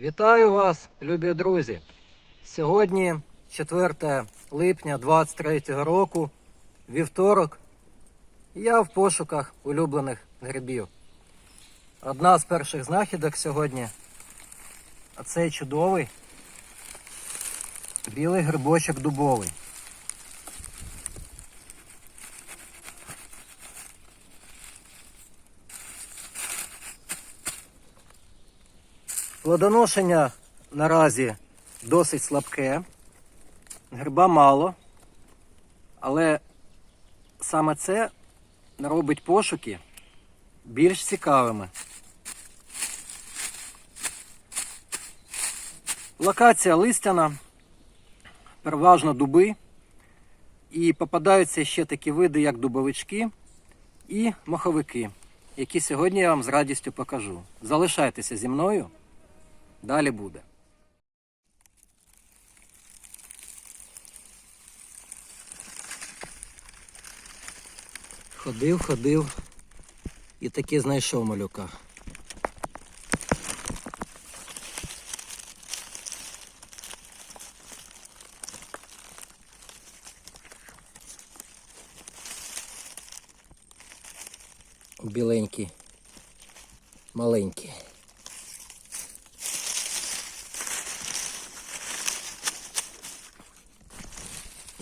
Вітаю вас, любі друзі! Сьогодні 4 липня 23 року, вівторок. Я в пошуках улюблених грибів. Одна з перших знахідок сьогодні цей чудовий білий грибочок дубовий. Плодоношення наразі досить слабке, гриба мало, але саме це робить пошуки більш цікавими. Локація листяна, переважно дуби, і попадаються ще такі види, як дубовички і моховики, які сьогодні я вам з радістю покажу. Залишайтеся зі мною. Далі буде. Ходив, ходив і таки знайшов малюка.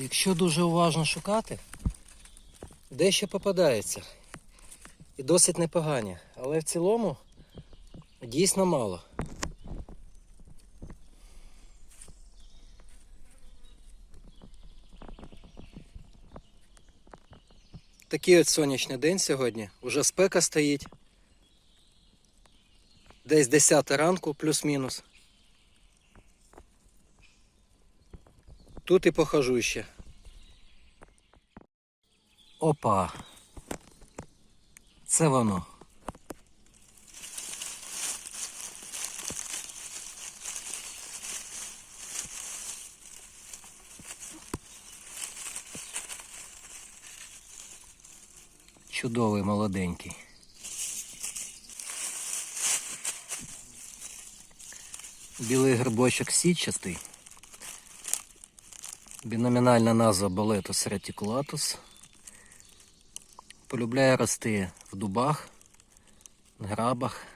Якщо дуже уважно шукати, дещо попадається. І досить непогані. Але в цілому дійсно мало. Такий от сонячний день сьогодні. Уже спека стоїть. Десь 10 ранку, плюс-мінус. Тут і похожу ще. Опа. Це воно. Чудовий молоденький. Білий грибочок сітчастий. Біномінальна назва Boletus reticulatus. Полюбляє рости в дубах, грабах,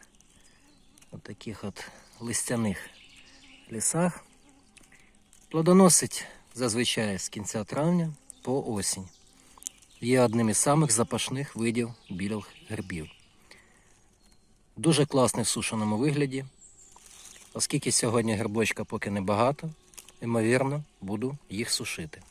от таких от листяних лісах. Плодоносить зазвичай з кінця травня по осінь. Є одним із самих запашних видів білих грибів. Дуже класний в сушеному вигляді. Оскільки сьогодні грибочка поки небагато, ймовірно, буду їх сушити.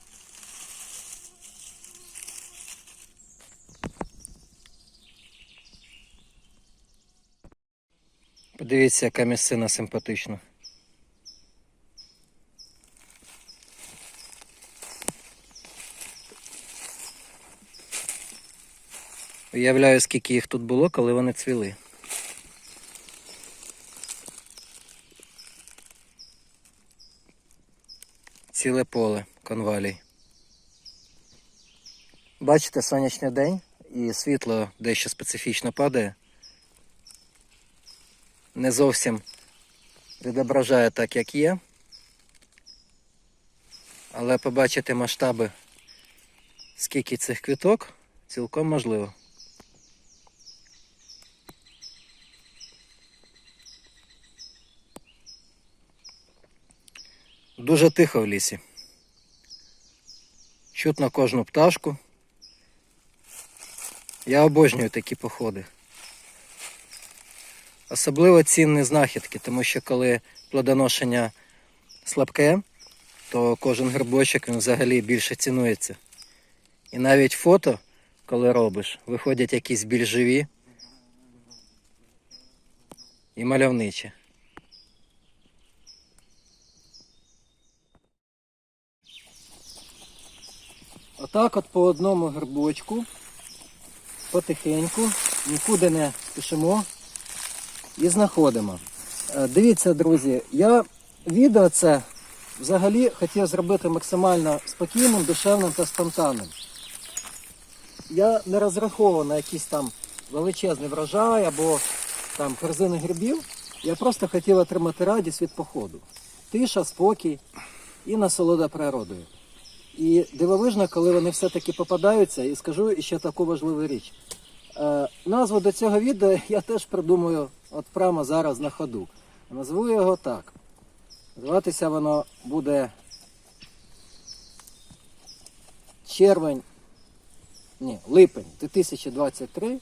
Подивіться, яка місцина симпатична. Уявляю, скільки їх тут було, коли вони цвіли. Ціле поле конвалій. Бачите, сонячний день і світло дещо специфічно падає. Не зовсім відображає так, як є. Але побачити масштаби, скільки цих квіток, цілком можливо. Дуже тихо в лісі. Чутно кожну пташку. Я обожнюю такі походи. Особливо цінні знахідки, тому що коли плодоношення слабке, то кожен грибочок він взагалі більше цінується. І навіть фото, коли робиш, виходять якісь більш живі і мальовничі. Отак от по одному грибочку, потихеньку, нікуди не спішимо і знаходимо. Е, Дивіться, друзі, я відео це взагалі хотів зробити максимально спокійним, душевним та спонтанним. Я не розраховував на якийсь там величезний врожай або там корзини грибів. Я просто хотів отримати радість від походу. Тиша, спокій і насолода природою. І дивовижно, коли вони все-таки попадаються, і скажу ще таку важливу річ. Е, назву до цього відео я теж придумаю от прямо зараз на ходу. Назву його так. Зватися воно буде червень, ні, липень 2023,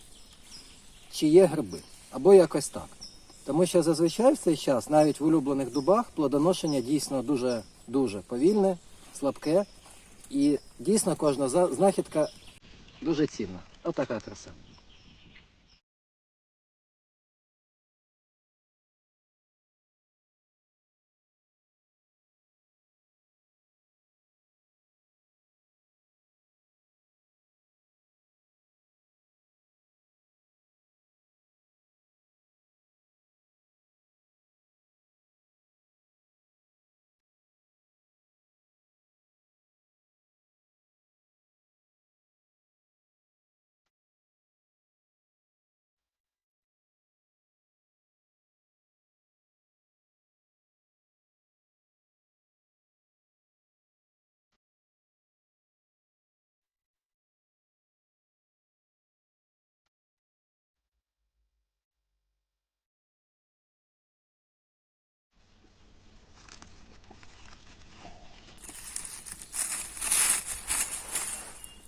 чи є гриби. Або якось так. Тому що зазвичай в цей час, навіть в улюблених дубах, плодоношення дійсно дуже дуже повільне, слабке. І дійсно кожна знахідка дуже цінна. Отака краса.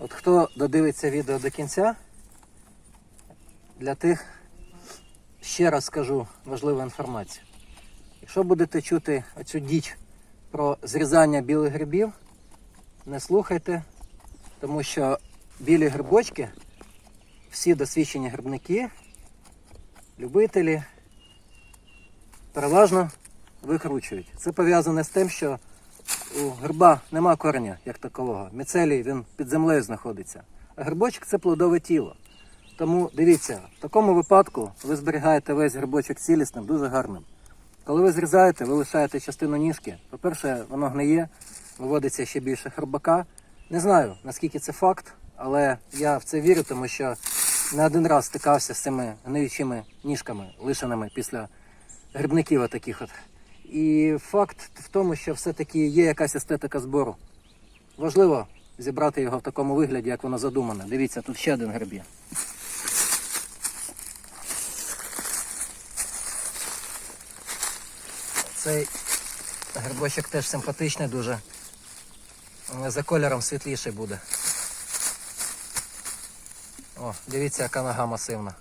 От хто додивиться відео до кінця, для тих ще раз скажу важливу інформацію. Якщо будете чути оцю діч про зрізання білих грибів, не слухайте, тому що білі грибочки, всі досвідчені грибники, любителі переважно викручують. Це пов'язане з тим, що у гриба нема кореня як такового. Міцелій він під землею знаходиться. А грибочок це плодове тіло. Тому дивіться, в такому випадку ви зберігаєте весь грибочок цілісним, дуже гарним. Коли ви зрізаєте, ви лишаєте частину ніжки. По-перше, воно гниє, виводиться ще більше хробака. Не знаю, наскільки це факт, але я в це вірю, тому що не один раз стикався з цими гниючими ніжками, лишеними після грибників таких от. І факт в тому, що все-таки є якась естетика збору. Важливо зібрати його в такому вигляді, як воно задумане. Дивіться, тут ще один гриб є. Цей грибочок теж симпатичний дуже. За кольором світліший буде. О, дивіться, яка нога масивна.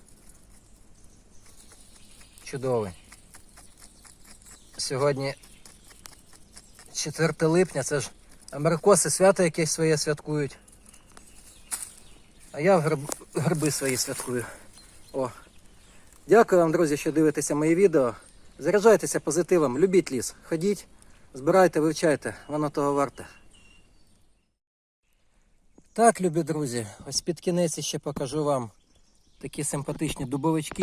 Чудовий. Сьогодні 4 липня, це ж америкоси свято якесь своє святкують. А я гриб, гриби свої святкую. О. Дякую вам, друзі, що дивитеся мої відео. Заряджайтеся позитивом, любіть ліс, ходіть, збирайте, вивчайте, воно того варте. Так, любі друзі, ось під кінець ще покажу вам такі симпатичні дубовички.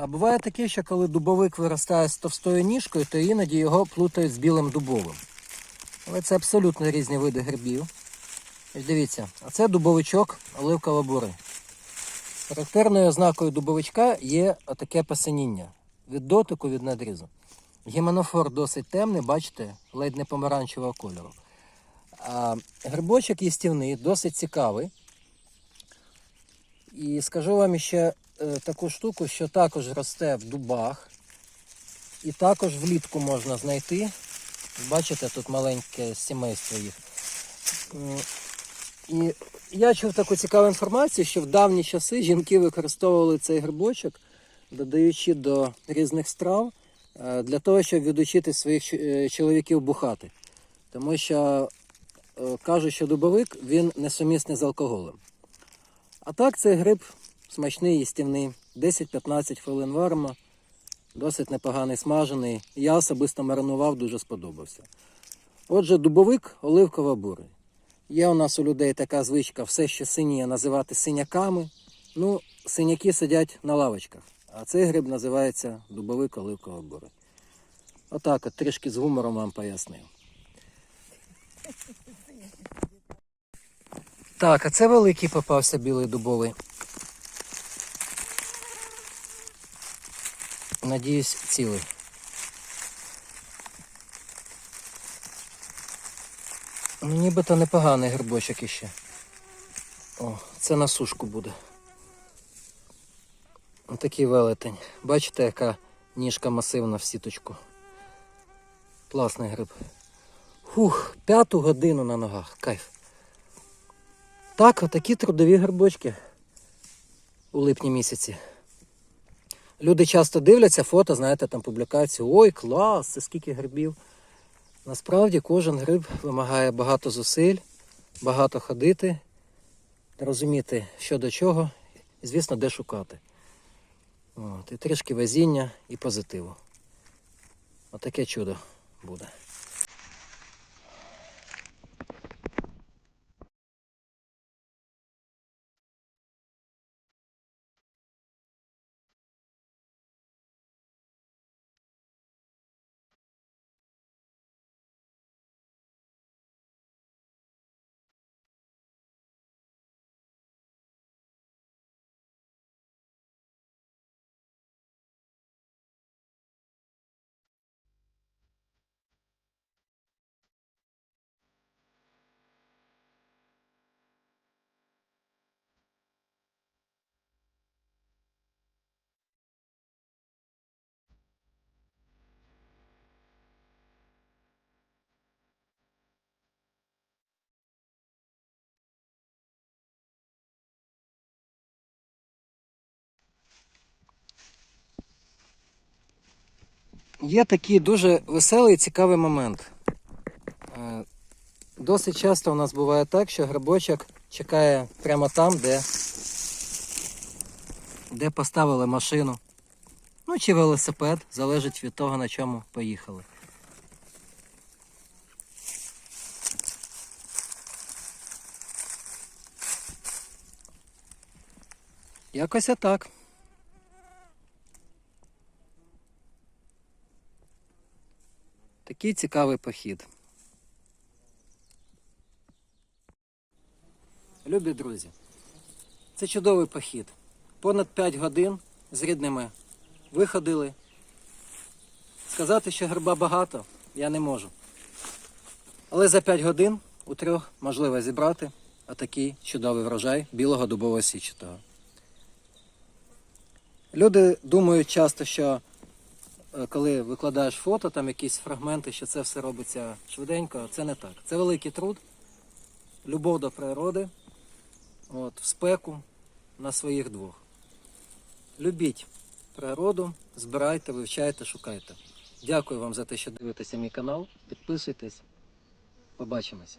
А буває таке, що коли дубовик виростає з товстою ніжкою, то іноді його плутають з білим дубовим. Але це абсолютно різні види грибів. Ось дивіться, а це дубовичок оливково бурий. Характерною ознакою дубовичка є отаке посиніння від дотику від надрізу. Гіменофор досить темний, бачите, ледь не помаранчевого кольору. А грибочок їстівний, досить цікавий. І скажу вам ще таку штуку, що також росте в дубах. І також влітку можна знайти. Бачите, тут маленьке сімейство їх. І я чув таку цікаву інформацію, що в давні часи жінки використовували цей грибочок, додаючи до різних страв, е, для того, щоб відучити своїх е, чоловіків бухати. Тому що е, кажуть, що дубовик він несумісний з алкоголем. А так цей гриб смачний, їстівний. 10-15 хвилин варимо. Досить непоганий смажений. Я особисто маринував, дуже сподобався. Отже, дубовик оливково-бурий. Є у нас у людей така звичка все, що синіє, називати синяками. Ну, синяки сидять на лавочках. А цей гриб називається дубовик оливково-бурий. Отак, от трішки з гумором вам пояснив. Так, а це великий попався білий дубовий. Надіюсь, цілий. Ну, нібито непоганий грибочок іще. О, це на сушку буде. Отакий велетень. Бачите, яка ніжка масивна в сіточку. Класний гриб. Фух, п'яту годину на ногах. Кайф. Так, отакі трудові грибочки у липні місяці. Люди часто дивляться фото, знаєте, там публікацію. Ой, клас, це скільки грибів. Насправді кожен гриб вимагає багато зусиль, багато ходити, розуміти, що до чого, і, звісно, де шукати. От, і трішки везіння і позитиву. Отаке чудо буде. Є такий дуже веселий і цікавий момент. Е, Досить часто у нас буває так, що грибочок чекає прямо там, де, де поставили машину. Ну чи велосипед, залежить від того, на чому поїхали. Якось отак. Такий цікавий похід. Любі друзі, це чудовий похід. Понад 5 годин з рідними виходили. Сказати, що гриба багато, я не можу. Але за 5 годин у трьох можливо зібрати отакий чудовий врожай білого дубового січатого. Люди думають часто, що коли викладаєш фото, там якісь фрагменти, що це все робиться швиденько, це не так. Це великий труд, любов до природи, от, в спеку на своїх двох. Любіть природу, збирайте, вивчайте, шукайте. Дякую вам за те, що дивитеся мій канал. Підписуйтесь. Побачимося.